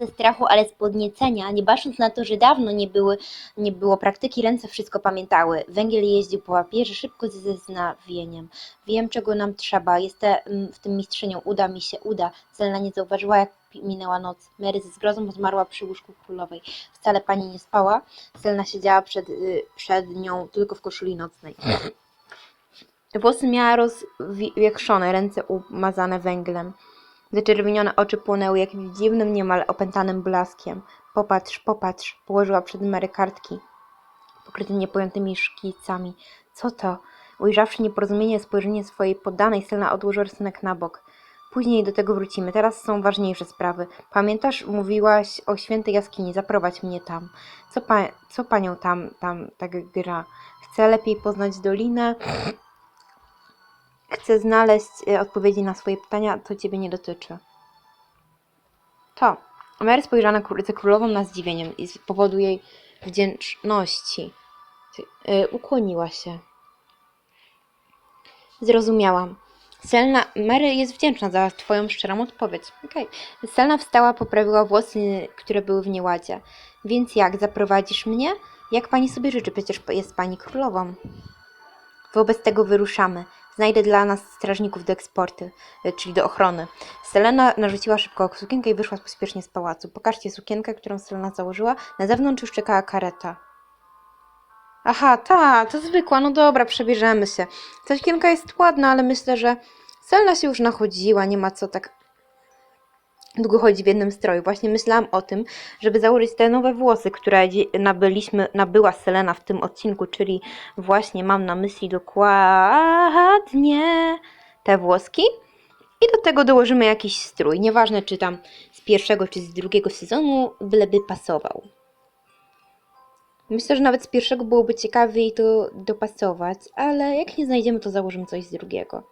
ze strachu, ale z podniecenia, nie bacząc na to, że dawno nie, były, nie było praktyki, ręce wszystko pamiętały. Węgiel jeździł po papierze szybko ze znawieniem. Wiem, czego nam trzeba, jestem w tym mistrzynią, uda mi się, uda. Selena nie zauważyła, jak minęła noc. Mary ze zgrozą zmarła przy łóżku królowej. Wcale pani nie spała. Selena siedziała przed, y, przed nią tylko w koszuli nocnej. Włosy miała rozwiększone, ręce umazane węglem. Zaczerwienione oczy płonęły jakimś dziwnym, niemal opętanym blaskiem. Popatrz, popatrz, położyła przed Mary kartki, pokryte niepojętymi szkicami. Co to? Ujrzawszy nieporozumienie spojrzenie swojej poddanej, Selena odłożyła rysunek na bok. Później do tego wrócimy. Teraz są ważniejsze sprawy. Pamiętasz, mówiłaś o świętej jaskini. Zaprowadź mnie tam. Co, pa, co panią tam, tam tak gra? Chcę lepiej poznać dolinę. Chcę znaleźć e, odpowiedzi na swoje pytania, to ciebie nie dotyczy. To. Mary spojrzała na królicę królową na zdziwieniem i z powodu jej wdzięczności yy, ukłoniła się. Zrozumiałam. Selna, Mary jest wdzięczna za twoją szczerą odpowiedź. Okej. Selna wstała, poprawiła włosy, które były w nieładzie. Więc jak, zaprowadzisz mnie? Jak pani sobie życzy? Przecież jest pani królową. Wobec tego wyruszamy. Znajdę dla nas strażników do eksportu, y, czyli do ochrony. Selena narzuciła szybko sukienkę i wyszła pospiesznie z pałacu. Pokażcie sukienkę, którą Selena założyła. Na zewnątrz już czekała kareta. Aha, ta, to zwykła, no dobra, przebierzemy się. Ta sukienka jest ładna, ale myślę, że Selena się już nachodziła, nie ma co tak długo chodzić w jednym stroju. Właśnie myślałam o tym, żeby założyć te nowe włosy, które nabyliśmy, nabyła Selena w tym odcinku, czyli właśnie mam na myśli dokładnie te włoski. I do tego dołożymy jakiś strój. Nieważne, czy tam z pierwszego, czy z drugiego sezonu, byleby pasował. Myślę, że nawet z pierwszego byłoby ciekawiej to dopasować, ale jak nie znajdziemy, to założymy coś z drugiego.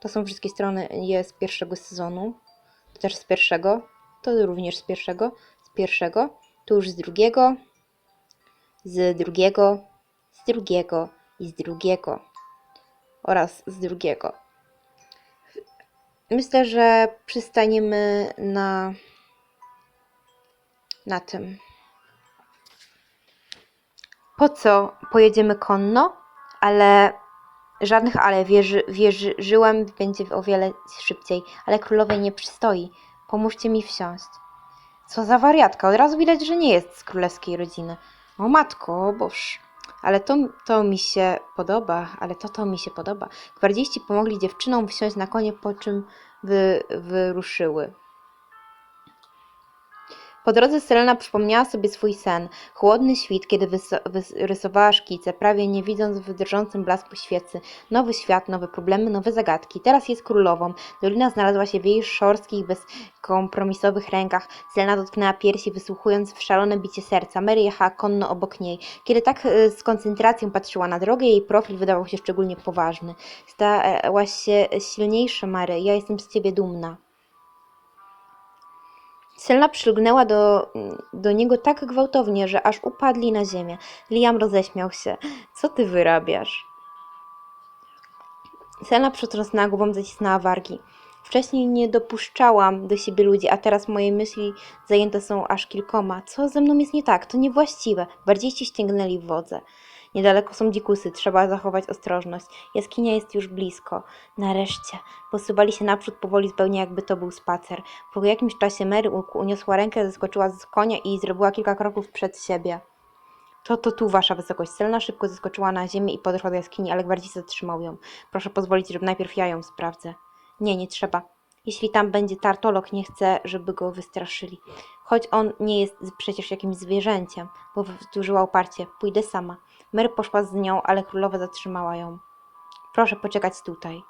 To są wszystkie strony je z pierwszego sezonu. Też z pierwszego. To również z pierwszego. Z pierwszego. Tu już z drugiego. Z drugiego. Z drugiego. I z drugiego. Oraz z drugiego. Myślę, że przystaniemy na na tym. Po co pojedziemy konno? Ale żadnych ale wierzy, wierzyłem, będzie o wiele szybciej, ale królowej nie przystoi. Pomóżcie mi wsiąść. Co za wariatka, od razu widać, że nie jest z królewskiej rodziny. O matko, boż. Ale to, to mi się podoba, ale to to mi się podoba. Gwardziści pomogli dziewczynom wsiąść na konie, po czym wy, wyruszyły. Po drodze Selena przypomniała sobie swój sen. Chłodny świt, kiedy wyso- wys- rysowała szkice, prawie nie widząc w drżącym blasku świecy. Nowy świat, nowe problemy, nowe zagadki. Teraz jest królową. Dolina znalazła się w jej szorskich, bezkompromisowych rękach. Selena dotknęła piersi, wysłuchując w szalone bicie serca. Mary jechała konno obok niej. Kiedy tak e, z koncentracją patrzyła na drogę, jej profil wydawał się szczególnie poważny. Stałaś się silniejsza, Mary. Ja jestem z ciebie dumna. Selna przylgnęła do, do niego tak gwałtownie, że aż upadli na ziemię. Liam roześmiał się. Co ty wyrabiasz? Selna przetrząsnęła głową, zacisnęła wargi. Wcześniej nie dopuszczałam do siebie ludzi, a teraz moje myśli zajęte są aż kilkoma. Co ze mną jest nie tak? To niewłaściwe. Bardziej ci ściągnęli w wodze. Niedaleko są dzikusy, trzeba zachować ostrożność. Jaskinia jest już blisko. Nareszcie. Posuwali się naprzód powoli, zupełnie jakby to był spacer. Po jakimś czasie Mary uniosła rękę, zeskoczyła z konia i zrobiła kilka kroków przed siebie. To, to tu, wasza wysokość. Selna szybko zeskoczyła na ziemię i podeszła do jaskini, ale gwardzista zatrzymał ją. Proszę pozwolić, żeby najpierw ja ją sprawdzę. Nie, nie trzeba. Jeśli tam będzie tartolog, nie chcę, żeby go wystraszyli. Choć on nie jest przecież jakimś zwierzęciem, powtórzyła uparcie. Pójdę sama. Mary poszła z nią, ale królowa zatrzymała ją. Proszę poczekać tutaj.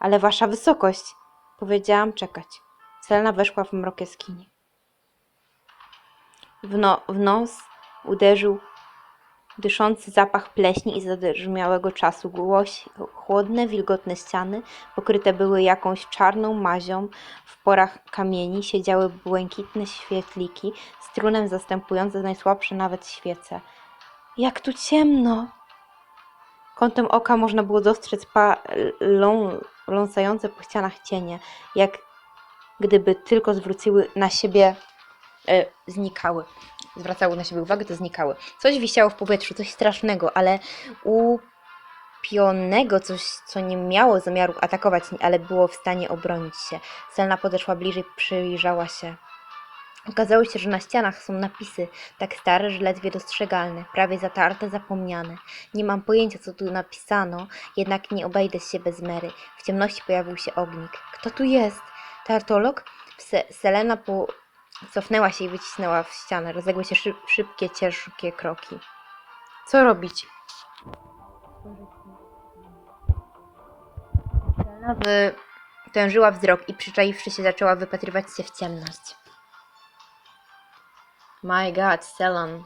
Ale wasza wysokość! Powiedziałam czekać. Selena weszła w mrok jaskini. W, no, w nos uderzył dyszący zapach pleśni i zadrżmiałego czasu. Głoś, chłodne, wilgotne ściany, pokryte były jakąś czarną mazią. W porach kamieni siedziały błękitne świetliki, strunem zastępujące najsłabsze nawet świece. Jak tu ciemno! Kątem oka można było dostrzec palą, ląsające po ścianach cienie, jak gdyby tylko zwróciły na siebie e, znikały. Zwracały na siebie uwagę, to znikały. Coś wisiało w powietrzu, coś strasznego, ale upionego, coś, co nie miało zamiaru atakować, ale było w stanie obronić się. Selna podeszła bliżej, przyjrzała się. Okazało się, że na ścianach są napisy tak stare, że ledwie dostrzegalne, prawie zatarte, zapomniane. Nie mam pojęcia, co tu napisano, jednak nie obejdę się bez Mary. W ciemności pojawił się ognik. Kto tu jest? Tartolog? Se Selena po... cofnęła się i wycisnęła w ścianę. Rozległy się szyb szybkie, ciężkie kroki. Co robić? Selena wytężyła wzrok i przyczaiwszy się zaczęła wypatrywać się w ciemność. My God, Selon.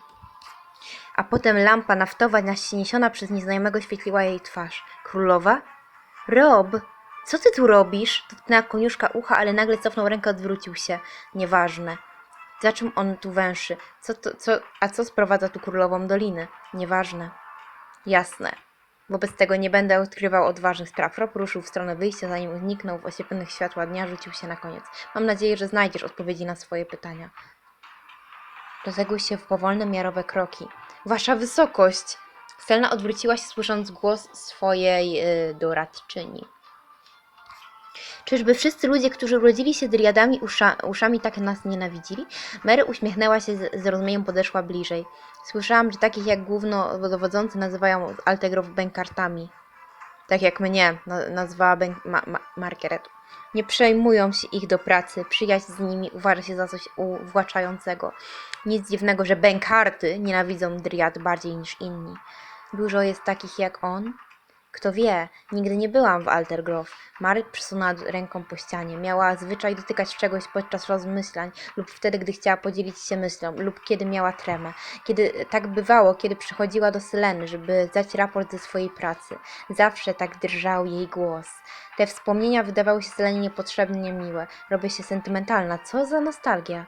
A potem lampa naftowa niesiona przez nieznajomego świetliła jej twarz. Królowa? Rob, co ty tu robisz? Dotknęła koniuszka ucha, ale nagle cofnął rękę, odwrócił się. Nieważne. Za czym on tu węszy? Co to, co, a co sprowadza tu królową doliny? Nieważne. Jasne. Wobec tego nie będę odkrywał odważnych spraw. Rob ruszył w stronę wyjścia, zanim zniknął w oślepionych światła dnia, rzucił się na koniec. Mam nadzieję, że znajdziesz odpowiedzi na swoje pytania. Rozległy się powolne, miarowe kroki. Wasza wysokość! Selna odwróciła się, słysząc głos swojej y, doradczyni. Czyżby wszyscy ludzie, którzy urodzili się driadami usza, uszami, tak nas nienawidzili? Mary uśmiechnęła się, z zrozumieniem podeszła bliżej. Słyszałam, że takich jak głównodowodzący nazywają Altegrów bękartami. Tak jak mnie na, nazwała bęk, ma, ma, Margaret. Nie przejmują się ich do pracy, przyjaźń z nimi uważa się za coś uwłaczającego. Nic dziwnego, że bękarty nienawidzą driad bardziej niż inni. Dużo jest takich jak on. Kto wie, nigdy nie byłam w Altergrove. Mary przesunęła ręką po ścianie. Miała zwyczaj dotykać czegoś podczas rozmyślań lub wtedy, gdy chciała podzielić się myślą lub kiedy miała tremę. Kiedy tak bywało, kiedy przychodziła do Seleny, żeby zdać raport ze swojej pracy. Zawsze tak drżał jej głos. Te wspomnienia wydawały się Selenie niepotrzebnie miłe. Robię się sentymentalna. Co za nostalgia.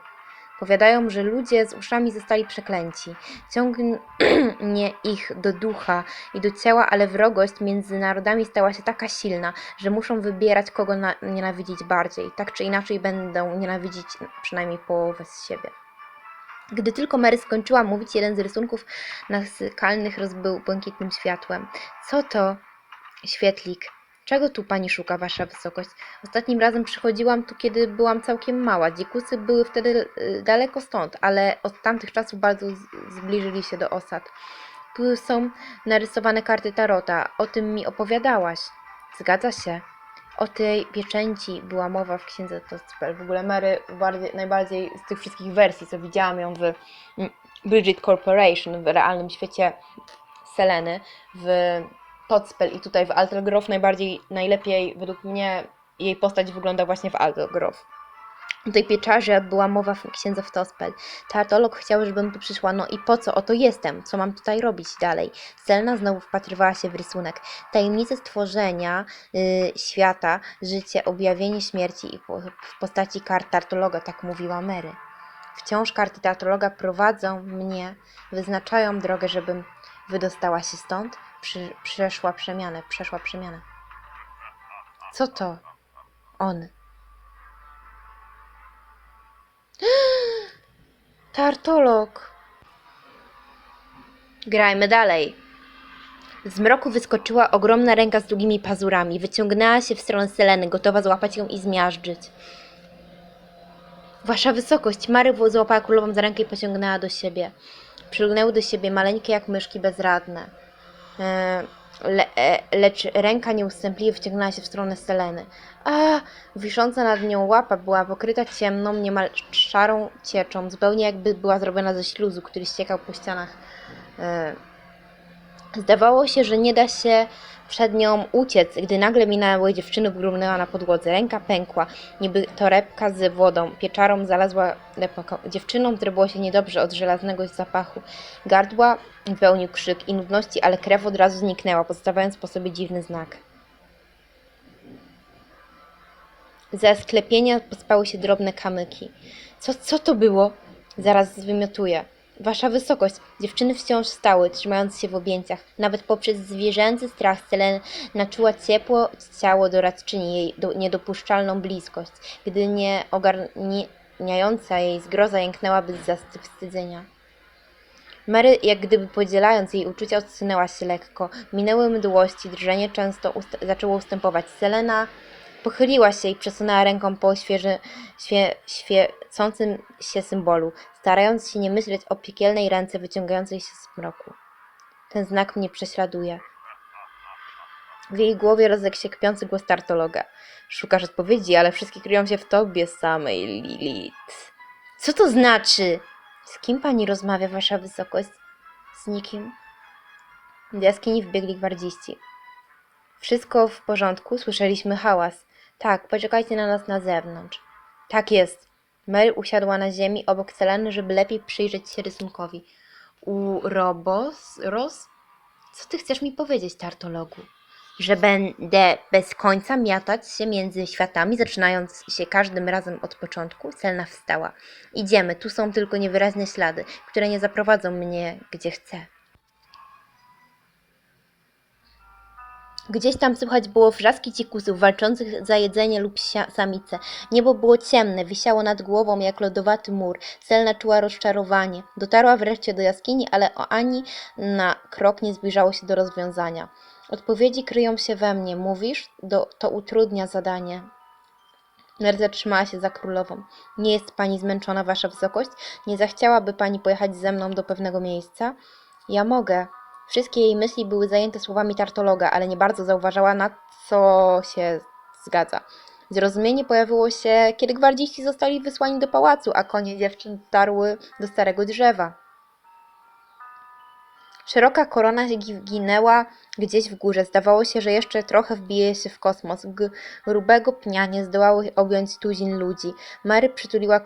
Powiadają, że ludzie z uszami zostali przeklęci. Ciągnie ich do ducha i do ciała, ale wrogość między narodami stała się taka silna, że muszą wybierać, kogo na- nienawidzić bardziej. Tak czy inaczej będą nienawidzić przynajmniej połowę z siebie. Gdy tylko Mary skończyła mówić, jeden z rysunków nasykalnych rozbył błękitnym światłem. Co to? Świetlik. Czego tu pani szuka, wasza wysokość? Ostatnim razem przychodziłam tu, kiedy byłam całkiem mała. Dzikusy były wtedy y, daleko stąd, ale od tamtych czasów bardzo zbliżyli się do osad. Tu są narysowane karty tarota. O tym mi opowiadałaś. Zgadza się. O tej pieczęci była mowa w księdze Tospel. W ogóle Mary bardziej, najbardziej z tych wszystkich wersji, co widziałam ją w mm, Bridget Corporation, w realnym świecie Seleny, w Totspel i tutaj w Altergroth najbardziej, najlepiej według mnie jej postać wygląda właśnie w Altergroth. O tej pieczarze była mowa w księdze w Tospel. Tartolog chciał, żebym tu przyszła. No i po co? Oto jestem. Co mam tutaj robić dalej? Selna znowu wpatrywała się w rysunek. Tajemnice stworzenia y, świata, życie, objawienie śmierci i po, w postaci kart Tartologa, tak mówiła Mary. Wciąż karty Tartologa prowadzą mnie, wyznaczają drogę, żebym wydostała się stąd, przy, przeszła przemianę, przeszła przemianę. Co to? On. Tartolog. Grajmy dalej. Z mroku wyskoczyła ogromna ręka z długimi pazurami. Wyciągnęła się w stronę Seleny, gotowa złapać ją i zmiażdżyć. Wasza wysokość, Mary złapała królową za rękę i pociągnęła do siebie. Przylgnęły do siebie maleńkie jak myszki bezradne. E, Le, e, lecz ręka nieustępliwie wciągnęła się w stronę Seleny. A! Wisząca nad nią łapa była pokryta ciemną, niemal szarą cieczą, zupełnie jakby była zrobiona ze śluzu, który ściekał po ścianach. E, Zdawało się, że nie da się przed nią uciec, gdy nagle minęły dziewczyny, grumnęła na podłodze. Ręka pękła, niby torebka z wodą. Pieczarą zalazła lepoko. Dziewczynom zrobiło się niedobrze od żelaznego zapachu. Gardła wypełnił krzyk i nudności, ale krew od razu zniknęła, pozostawiając po sobie dziwny znak. Ze sklepienia pospały się drobne kamyki. Co, co to było? Zaraz zwymiotuję. Wasza wysokość, dziewczyny wciąż stały, trzymając się w objęciach. Nawet poprzez zwierzęcy strach Selena czuła ciepło ciało doradczyni, jej do, niedopuszczalną bliskość. Gdy nie, ogarnie, wypełniająca jej zgroza jęknęłaby z zawstydzenia. Mary, jak gdyby podzielając jej uczucia, odsunęła się lekko. Minęły mdłości, drżenie często ust zaczęło ustępować. Selena pochyliła się i przesunęła ręką po świeży, świe świecącym się symbolu, starając się nie myśleć o piekielnej ręce wyciągającej się z mroku. Ten znak mnie prześladuje. W jej głowie rozległ się kpiący głos tartologa. Szukasz odpowiedzi, ale wszystkie kryją się w tobie samej, Lilith. Co to znaczy? Z kim pani rozmawia, wasza wysokość? Z nikim. Do jaskini wbiegli gwardziści. Wszystko w porządku, słyszeliśmy hałas. Tak, poczekajcie na nas na zewnątrz. Tak jest. Mary usiadła na ziemi obok Seleny, żeby lepiej przyjrzeć się rysunkowi. U Robos? Ros? Co ty chcesz mi powiedzieć, tartologu? Że będę bez końca miatać się między światami, zaczynając się każdym razem od początku? Selna wstała. Idziemy, tu są tylko niewyraźne ślady, które nie zaprowadzą mnie gdzie chcę. Gdzieś tam słychać było wrzaski dzikusów walczących za jedzenie lub samice. Niebo było ciemne, wisiało nad głową jak lodowaty mur. Selna czuła rozczarowanie. Dotarła wreszcie do jaskini, ale o ani na krok nie zbliżało się do rozwiązania. Odpowiedzi kryją się we mnie, mówisz? Do, to utrudnia zadanie. Mary zatrzymała się za królową. Nie jest pani zmęczona, wasza wysokość? Nie zachciałaby pani pojechać ze mną do pewnego miejsca? Ja mogę. Wszystkie jej myśli były zajęte słowami tartologa, ale nie bardzo zauważała, na co się zgadza. Zrozumienie pojawiło się, kiedy gwardziści zostali wysłani do pałacu, a konie dziewczyn dotarły do starego drzewa. Szeroka korona gi- ginęła gdzieś w górze. Zdawało się, że jeszcze trochę wbije się w kosmos. Grubego pnia nie zdołało objąć tuzin ludzi. Mary przytuliła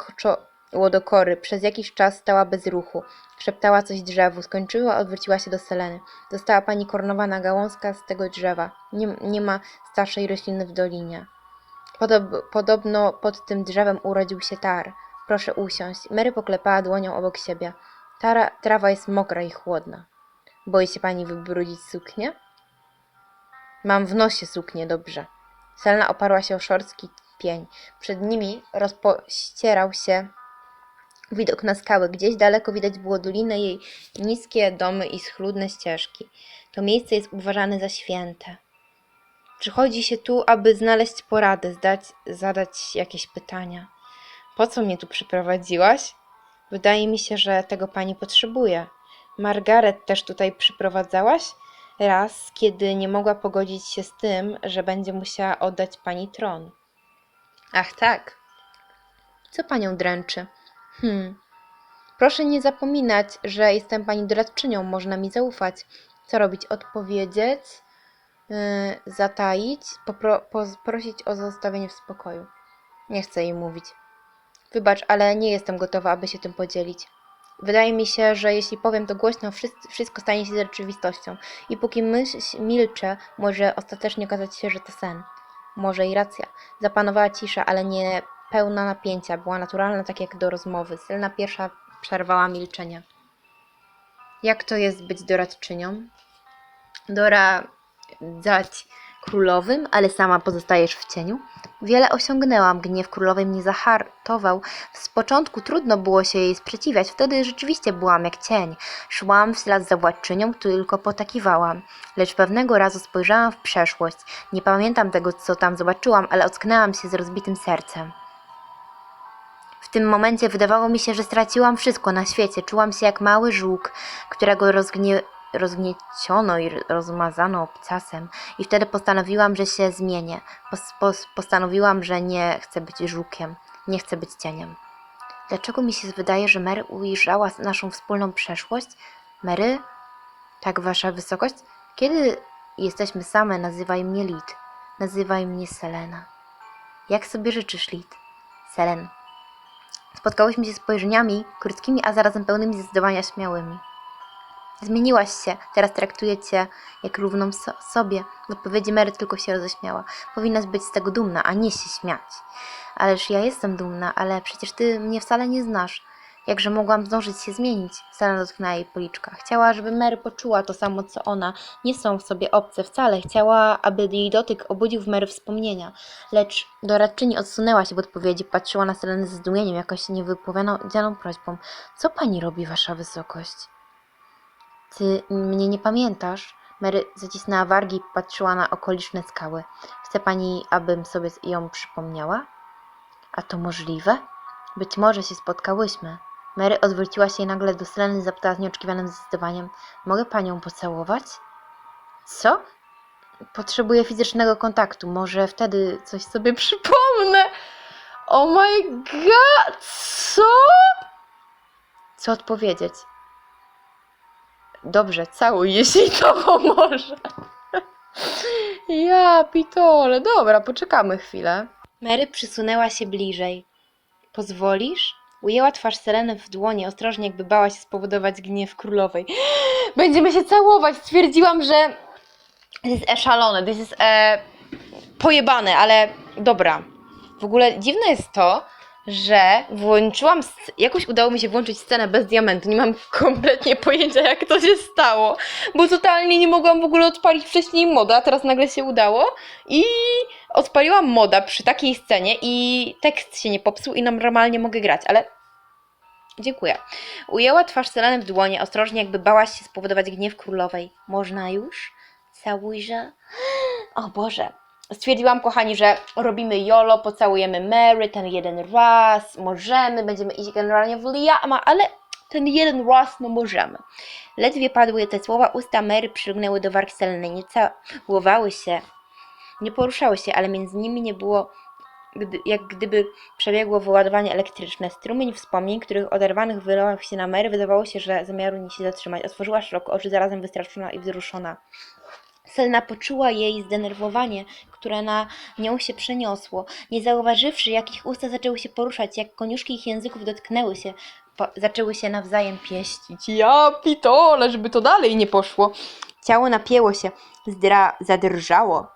czoło do kory. Przez jakiś czas stała bez ruchu. Szeptała coś drzewu. Skończyła, odwróciła się do Seleny. Została pani koronowana gałązka z tego drzewa. Nie, nie ma starszej rośliny w dolinie. Podob, podobno pod tym drzewem urodził się tar. Proszę usiąść. Mary poklepała dłonią obok siebie. Tara, trawa jest mokra i chłodna. Boi się pani wybrudzić suknię? Mam w nosie suknię, dobrze. Selna oparła się o szorstki pień. Przed nimi rozpościerał się widok na skały. Gdzieś daleko widać było dolinę, jej niskie domy i schludne ścieżki. To miejsce jest uważane za święte. Przychodzi się tu, aby znaleźć poradę, zdać, zadać jakieś pytania. Po co mnie tu przyprowadziłaś? Wydaje mi się, że tego pani potrzebuje. Margaret też tutaj przyprowadzałaś? Raz, kiedy nie mogła pogodzić się z tym, że będzie musiała oddać pani tron. Ach tak. Co panią dręczy? Hmm. Proszę nie zapominać, że jestem pani doradczynią, można mi zaufać. Co robić? Odpowiedzieć, yy, zataić, popro- poprosić o zostawienie w spokoju. Nie chcę jej mówić. Wybacz, ale nie jestem gotowa, aby się tym podzielić. Wydaje mi się, że jeśli powiem to głośno, wszystko stanie się rzeczywistością. I póki myśl, milczę, może ostatecznie okazać się, że to sen. Może i racja. Zapanowała cisza, ale nie pełna napięcia. Była naturalna, tak jak do rozmowy. Sylna pierwsza przerwała milczenie. Jak to jest być doradczynią? Doradzać królowym, ale sama pozostajesz w cieniu? Wiele osiągnęłam, gniew królowej mnie zahartował. Z początku trudno było się jej sprzeciwiać, wtedy rzeczywiście byłam jak cień. Szłam w ślad za władczynią, tylko potakiwałam. Lecz pewnego razu spojrzałam w przeszłość. Nie pamiętam tego, co tam zobaczyłam, ale ocknęłam się z rozbitym sercem. W tym momencie wydawało mi się, że straciłam wszystko na świecie. Czułam się jak mały żółk, którego rozgnie... rozgnieciono i rozmazano obcasem. I wtedy postanowiłam, że się zmienię. Pos, pos, postanowiłam, że nie chcę być żółkiem, nie chcę być cieniem. Dlaczego mi się wydaje, że Mary ujrzała naszą wspólną przeszłość? Mary? Tak, wasza wysokość? Kiedy jesteśmy same, nazywaj mnie Lid. Nazywaj mnie Selena. Jak sobie życzysz, Lid? Selen. Spotkałyśmy się spojrzeniami krótkimi, a zarazem pełnymi zdecydowania śmiałymi. Zmieniłaś się, teraz traktuję cię jak równą so sobie. W odpowiedzi Mary tylko się roześmiała. Powinnaś być z tego dumna, a nie się śmiać. Ależ ja jestem dumna, ale przecież ty mnie wcale nie znasz. Jakże mogłam zdążyć się zmienić? Selena dotknęła jej policzka. Chciała, żeby Mary poczuła to samo, co ona. Nie są w sobie obce wcale. Chciała, aby jej dotyk obudził w Mary wspomnienia. Lecz doradczyni odsunęła się w odpowiedzi. Patrzyła na Selenę ze zdumieniem, jakoś niewypowiedzianą prośbą. Co pani robi, wasza wysokość? Ty mnie nie pamiętasz? Mary zacisnęła wargi i patrzyła na okoliczne skały. Chce pani, abym sobie ją przypomniała? A to możliwe? Być może się spotkałyśmy. Mary odwróciła się i nagle do Seleny zapytała z nieoczekiwanym zdecydowaniem. Mogę panią pocałować? Co? Potrzebuję fizycznego kontaktu. Może wtedy coś sobie przypomnę. Oh my god! Co? Co odpowiedzieć? Dobrze, całuj, jeśli to pomoże. Ja, pitole. Dobra, poczekamy chwilę. Mary przysunęła się bliżej. Pozwolisz? Ujęła twarz Seleny w dłonie, ostrożnie, jakby bała się spowodować gniew królowej. Będziemy się całować! Stwierdziłam, że this is e szalone, this is e pojebane, ale dobra. W ogóle dziwne jest to, że włączyłam, jakoś udało mi się włączyć scenę bez diamentu. Nie mam kompletnie pojęcia, jak to się stało, bo totalnie nie mogłam w ogóle odpalić wcześniej moda, a teraz nagle się udało i odpaliłam moda przy takiej scenie i tekst się nie popsuł i normalnie mogę grać, ale dziękuję. Ujęła twarz Seleny w dłonie, ostrożnie, jakby bała się spowodować gniew królowej. Można już? Całujże? O Boże. Stwierdziłam, kochani, że robimy YOLO, pocałujemy Mary ten jeden raz, możemy, będziemy iść generalnie w Liama, ale ten jeden raz, no możemy. Ledwie padły te słowa, usta Mary przylgnęły do warg Seleny, nie całowały się, nie poruszały się, ale między nimi nie było, jak gdyby przebiegło wyładowanie elektryczne. Strumień wspomnień, których oderwanych wylał się na Mary, wydawało się, że zamiaru nie się zatrzymać. Otworzyła szeroko oczy, zarazem wystraszona i wzruszona. Selna poczuła jej zdenerwowanie, które na nią się przeniosło. Nie zauważywszy, jak ich usta zaczęły się poruszać, jak koniuszki ich języków dotknęły się, po, zaczęły się nawzajem pieścić. Ja pitole, żeby to dalej nie poszło. Ciało napięło się, zdra, zadrżało.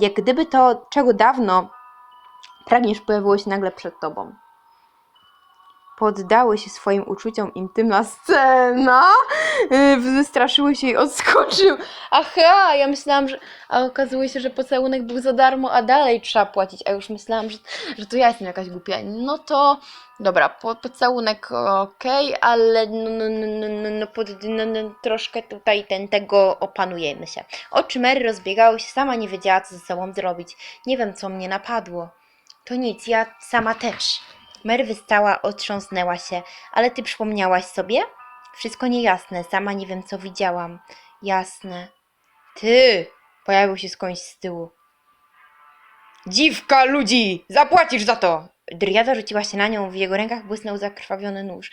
Jak gdyby to, czego dawno pragniesz, pojawiło się nagle przed tobą. Poddały się swoim uczuciom intymna scena. Yy, Wystraszyły się i odskoczył. Aha, ja myślałam, że. A okazuje się, że pocałunek był za darmo, a dalej trzeba płacić. A już myślałam, że, że to ja jestem jakaś głupia. No to. Dobra, po, pocałunek okej, ale no, no, no, no, no, no, pod, no, no, troszkę tutaj ten tego opanujemy się. Oczy Mary rozbiegały się, sama nie wiedziała, co ze sobą zrobić. Nie wiem, co mnie napadło. To nic, ja sama też. Mary wystała, otrząsnęła się. Ale ty przypomniałaś sobie? Wszystko niejasne, sama nie wiem, co widziałam. Jasne. Ty! Pojawił się skądś z tyłu. Dziwka ludzi! Zapłacisz za to! Driada rzuciła się na nią, w jego rękach błysnął zakrwawiony nóż.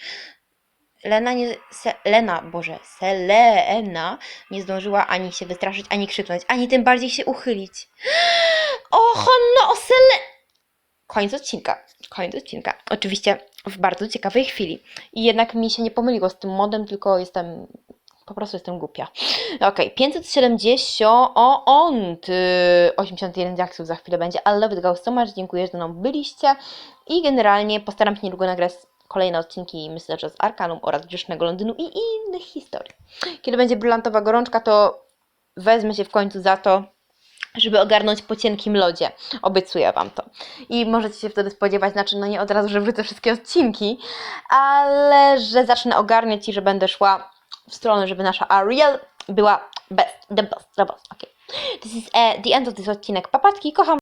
Lena nie... Se, Lena, Boże, Selena nie zdążyła ani się wystraszyć, ani krzyknąć, ani tym bardziej się uchylić. Och, no, Sele... Koniec odcinka. Koniec odcinka. Oczywiście w bardzo ciekawej chwili. I jednak mi się nie pomyliło z tym modem, tylko jestem. Po prostu jestem głupia. Okej, 570. O, on! Ty, 81 diaksów za chwilę będzie. I love it go so much. Dziękuję, że ze mną byliście. I generalnie postaram się niedługo nagrać kolejne odcinki, myślę, że z Arkanum oraz Grzesznego Londynu i innych historii. Kiedy będzie brylantowa gorączka, to wezmę się w końcu za to, żeby ogarnąć po cienkim lodzie. Obiecuję Wam to. I możecie się wtedy spodziewać, znaczy no nie od razu, że wrócę wszystkie odcinki, ale że zacznę ogarniać i że będę szła w stronę, żeby nasza Ariel była best, the best, the best, okay. This is uh, the end of this odcinek. Papatki, kocham